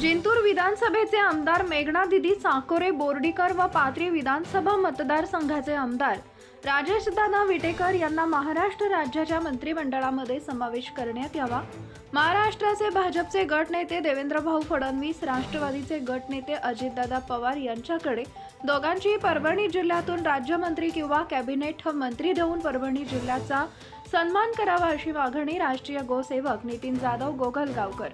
जिंतूर विधानसभेचे आमदार मेघना दिदी साकोरे बोर्डीकर व पाथरी विधानसभा मतदारसंघाचे आमदार राजेशदादा विटेकर यांना महाराष्ट्र राज्याच्या मंत्रिमंडळामध्ये समावेश करण्यात यावा. महाराष्ट्राचे भाजपचे गटनेते देवेंद्रभाऊ फडणवीस राष्ट्रवादीचे गटनेते अजितदादा पवार यांच्याकडे दोघांचीही परभणी जिल्ह्यातून राज्यमंत्री किंवा कॅबिनेट मंत्री देऊन परभणी जिल्ह्याचा सन्मान करावा अशी मागणी राष्ट्रीय गोसेवक नितीन जाधव गोगलगावकर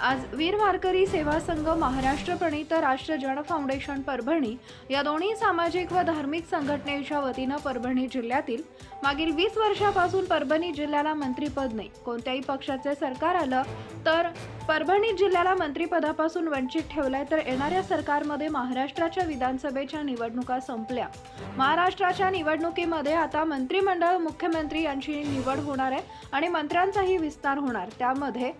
आज वीर वारकरी सेवा संघ महाराष्ट्र प्रणित राष्ट्र जन फाउंडेशन परभणी या दोन्ही सामाजिक व धार्मिक संघटनेच्या वतीनं परभणी जिल्ह्यातील मागील वीस वर्षापासून परभणी जिल्ह्याला मंत्रीपद नाही. कोणत्याही पक्षाचे सरकार आलं तर परभणी जिल्ह्याला मंत्रिपदापासून वंचित ठेवलंय तर येणाऱ्या सरकारमध्ये महाराष्ट्राच्या विधानसभेच्या निवडणुका संपल्या. महाराष्ट्राच्या निवडणुकीमध्ये आता मंत्रिमंडळ मुख्यमंत्री यांची निवड होणार आहे आणि मंत्र्यांचाही विस्तार होणार. त्यामध्ये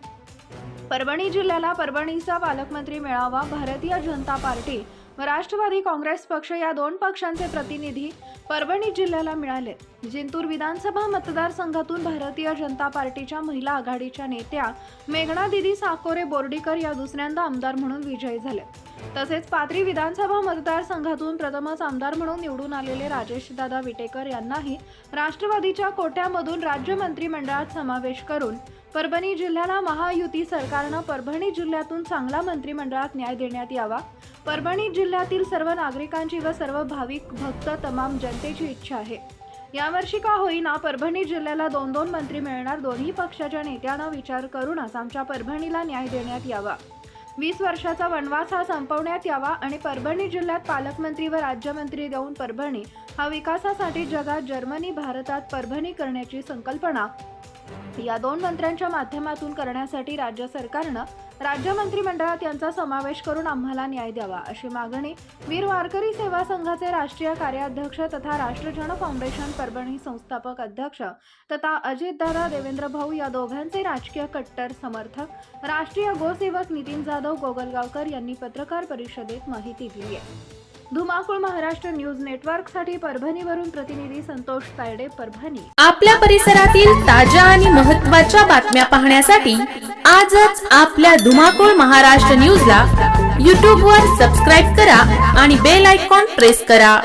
परभणी जिल्ह्याला परभणीचा पालकमंत्री मेळावा भारतीय जनता पार्टी व राष्ट्रवादी काँग्रेस पक्ष या दोन पक्षांचे प्रतिनिधी परभणी जिल्ह्याला मिळाले. जिंतूर विधानसभा मतदारसंघातून भारतीय जनता पार्टीच्या महिला आघाडीच्या नेत्या मेघना दिदी साकोरे बोर्डीकर या दुसऱ्यांदा आमदार म्हणून विजयी झाले तसेच पाथरी विधानसभा मतदारसंघातून प्रथमच आमदार म्हणून निवडून आलेले राजेशदादा विटेकर यांनाही राष्ट्रवादीच्या कोट्यामधून राज्य मंत्रिमंडळात समावेश करून परभणी जिल्ह्याला महायुती सरकारनं परभणी जिल्ह्यातून चांगला मंत्रिमंडळात न्याय देण्यात यावा. परभणी जिल्ह्यातील सर्व नागरिकांची व सर्व भाविक भक्त तमाम जनतेची इच्छा आहे. यावर्षी का होईना परभणी जिल्ह्याला दोन दोन मंत्री मिळणार दोन्ही पक्षाच्या नेत्यांना विचार करूनच आमच्या परभणीला न्याय देण्यात यावा. वीस वर्षाचा वनवास हा संपवण्यात यावा आणि परभणी जिल्ह्यात पालकमंत्री व राज्यमंत्री देऊन परभणी हा विकासासाठी जगात जर्मनी भारतात परभणी करण्याची संकल्पना या दोन मंत्र्यांच्या माध्यमातून करण्यासाठी राज्य सरकारनं राज्य मंत्रिमंडळात यांचा समावेश करून आम्हाला न्याय द्यावा अशी मागणी वीर वारकरी सेवा संघाचे राष्ट्रीय कार्याध्यक्ष तथा राष्ट्रजन फाउंडेशन परभणी संस्थापक अध्यक्ष तथा अजितदादा देवेंद्र भाऊ या दोघांचे राजकीय कट्टर समर्थक राष्ट्रीय गोसेवक नितीन जाधव गोगलगावकर यांनी पत्रकार परिषदेत माहिती दिली आहे. धुमाकूळ महाराष्ट्र न्यूज नेटवर्कसाठी परभणीवरून प्रतिनिधी संतोष तायडे परभणी. आपल्या परिसरातील ताज्या आणि महत्त्वाच्या बातम्या पाहण्यासाठी आजच आपल्या धुमाकूळ महाराष्ट्र न्यूजला यूट्यूबवर वर सबस्क्राईब करा आणि बेल आयकॉन प्रेस करा.